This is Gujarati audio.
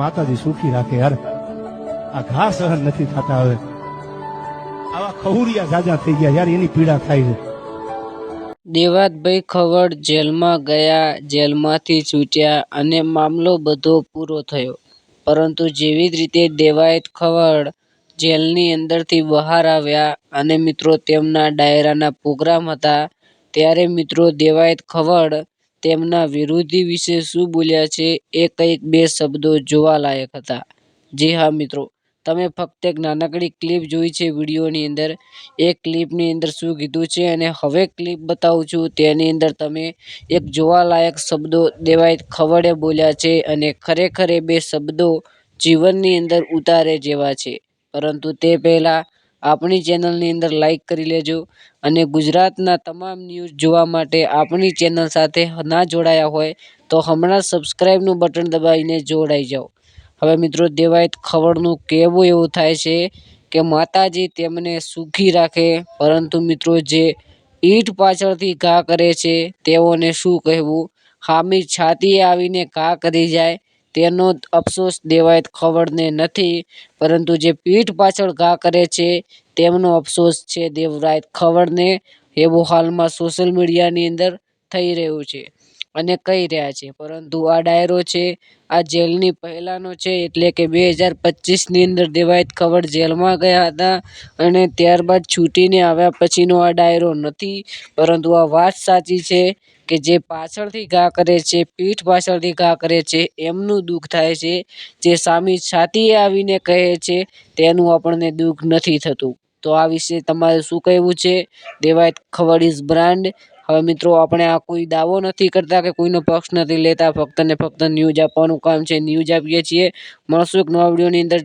માતાજી સુખી રાખે યાર આ ઘા સહન નથી થતા હવે. આવા ખહુરિયા જાજા થઈ ગયા યાર, એની પીડા થાય છે. દેવાતભાઈ ખવડ જેલમાં ગયા, જેલમાંથી છૂટ્યા અને મામલો બધો પૂરો થયો. પરંતુ જેવી જ રીતે દેવાયત ખવડ જેલની અંદરથી બહાર આવ્યા અને મિત્રો તેમના ડાયરાના પ્રોગ્રામ હતા, ત્યારે મિત્રો દેવાયત ખવડ તેમના વિરોધી વિશે શું બોલ્યા છે એ કંઈક બે શબ્દો જોવાલાયક હતા. જી હા, મિત્રો. તમે ફક્ત એક નાનકડી ક્લિપ જોઈ છે વિડીયોની અંદર. એ ક્લિપની અંદર શું કીધું છે અને હવે ક્લિપ બતાવું છું. તેની અંદર તમે એક જોવાલાયક શબ્દો દેવાય ખવડે બોલ્યા છે અને ખરેખર એ બે શબ્દો જીવનની અંદર ઉતારે જેવા છે. પરંતુ તે પહેલાં આપણી ચેનલની અંદર લાઈક કરી લેજો અને ગુજરાતના તમામ ન્યૂઝ જોવા માટે આપણી ચેનલ સાથે ના જોડાયા હોય તો હમણાં સબસ્ક્રાઈબનું બટન દબાવીને જોડાઈ જાઓ. હવે મિત્રો, દેવાયત ખવડનું કહેવું એવું થાય છે કે માતાજી તેમને સુખી રાખે, પરંતુ મિત્રો જે ઈંટ પાછળથી ઘા કરે છે તેઓને શું કહેવું? હામી છાતીએ આવીને ઘા કરી જાય તેનો અફસોસ દેવાયત ખવડને નથી, પરંતુ જે પીઠ પાછળ ઘા કરે છે તેમનો અફસોસ છે દેવરાયત ખવડને એવું હાલમાં સોશિયલ મીડિયાની અંદર થઈ રહ્યું છે. અને કહી રહ્યા છે. પરંતુ આ ડાયરો છે, આ જેલની પહેલાંનો છે, એટલે કે બે હજાર પચીસની અંદર દેવાયત ખવડ જેલમાં ગયા હતા અને ત્યારબાદ છૂટીને આવ્યા પછીનો આ ડાયરો નથી. પરંતુ આ વાત સાચી છે કે જે પાછળથી ઘા કરે છે, પીઠ પાછળથી ઘા કરે છે, એમનું દુઃખ થાય છે. જે સામી છાતીએ આવીને કહે છે, તેનું આપણને દુઃખ નથી થતું. તો આ વિશે તમારે શું કહેવું છે? દેવાયત ખવડ ઇઝ બ્રાન્ડ હવે મિત્રો, આપણે આ કોઈ દાવો નથી કરતા કે કોઈનો પક્ષ નથી લેતા. ફક્ત ને ફક્ત ન્યૂઝ આપવાનું કામ છે. ન્યૂઝ આપીએ છીએ. મળશું એક નવા વિડીયોની અંદર.